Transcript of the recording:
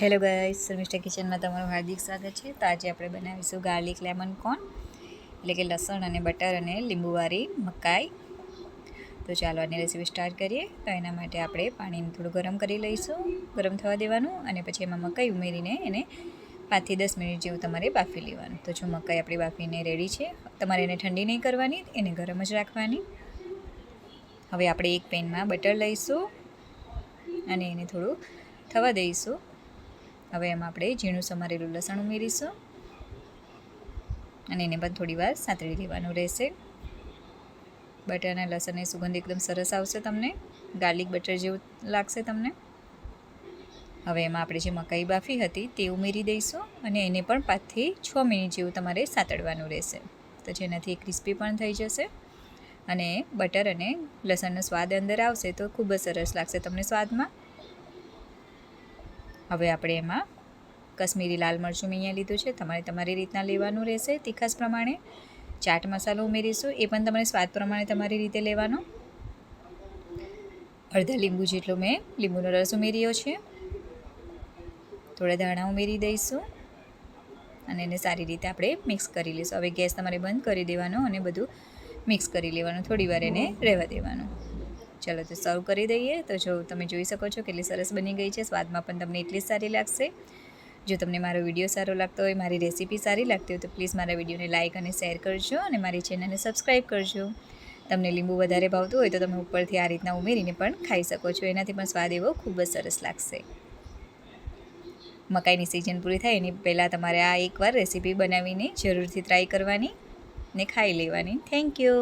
Hello guys Sharmishtha કિચનમાં તમારું હાર્દિક સ્વાગત છે. તો આજે આપણે બનાવીશું ગાર્લિક લેમન કોર્ન, એટલે કે લસણ અને બટર અને લીંબુવાળી મકાઈ. તો ચાલો આની રેસીપી સ્ટાર્ટ કરીએ. તો એના માટે આપણે પાણીને થોડું ગરમ કરી લઈશું. ગરમ થવા દેવાનું અને પછી એમાં મકાઈ ઉમેરીને એને પાંચથી દસ મિનિટ જેવું તમારે બાફી લેવાનું. તો જો મકાઈ આપણી બાફીને રેડી છે, તમારે એને ઠંડી નહીં કરવાની, એને ગરમ જ રાખવાની. હવે આપણે એક પેનમાં બટર લઈશું અને એને થોડું થવા દઈશું. હવે એમાં આપણે ઝીણું સમારેલું લસણ ઉમેરીશું. અને એને પણ થોડી વાર સાંતળી લેવાનું રહેશે. બટર અને લસણની સુગંધ એકદમ સરસ આવશે તમને. ગાર્લિક બટર જેવું લાગશે તમને. હવે એમાં આપણે જે મકાઈ બાફી હતી તે ઉમેરી દઈશું અને એને પણ પાંચથી છ મિનિટ જેવું તમારે સાતળવાનું રહેશે. તો જેનાથી ક્રિસ્પી પણ થઈ જશે. અને બટર અને લસણનો સ્વાદ અંદર આવશે તો ખૂબ જ સરસ લાગશે તમને સ્વાદમાં. હવે આપણે એમાં કશ્મીરી લાલ મરચું મેં અહીંયા લીધું છે. તમારે તમારી રીતના લેવાનું રહેશે તીખાસ પ્રમાણે. ચાટ મસાલો ઉમેરીશું. એ પણ તમારે સ્વાદ પ્રમાણે તમારી રીતે લેવાનો. અડધા લીંબુ જેટલો મેં લીંબુનો રસ ઉમેર્યો છે. થોડા ધાણા ઉમેરી દઈશું. અને એને સારી રીતે આપણે મિક્સ કરી લઈશું. હવે ગેસ તમારે બંધ કરી દેવાનો અને બધું મિક્સ કરી લેવાનું. થોડી વાર એને રહેવા દેવાનું. ચલો તો સર્વ કરી દઈએ. તો જો તમે જોઈ શકો છો કેટલી સરસ બની ગઈ છે. સ્વાદમાં પણ તમને એટલી જ સારી લાગશે. જો તમને મારો વીડિયો સારો લાગતો હોય, મારી રેસીપી સારી લાગતી હોય, તો પ્લીઝ મારા વિડીયોને લાઇક અને શેર કરજો અને મારી ચેનલને સબસ્ક્રાઈબ કરજો. તમને લીંબુ વધારે ભાવતું હોય તો તમે ઉપરથી આ રીતના ઉમેરીને પણ ખાઈ શકો છો. એનાથી પણ સ્વાદ એવો ખૂબ જ સરસ લાગશે. મકાઈની સિઝન પૂરી થાય એની પહેલાં તમારે આ એકવાર રેસીપી બનાવીને જરૂરથી ટ્રાય કરવાની ને ખાઈ લેવાની. Thank you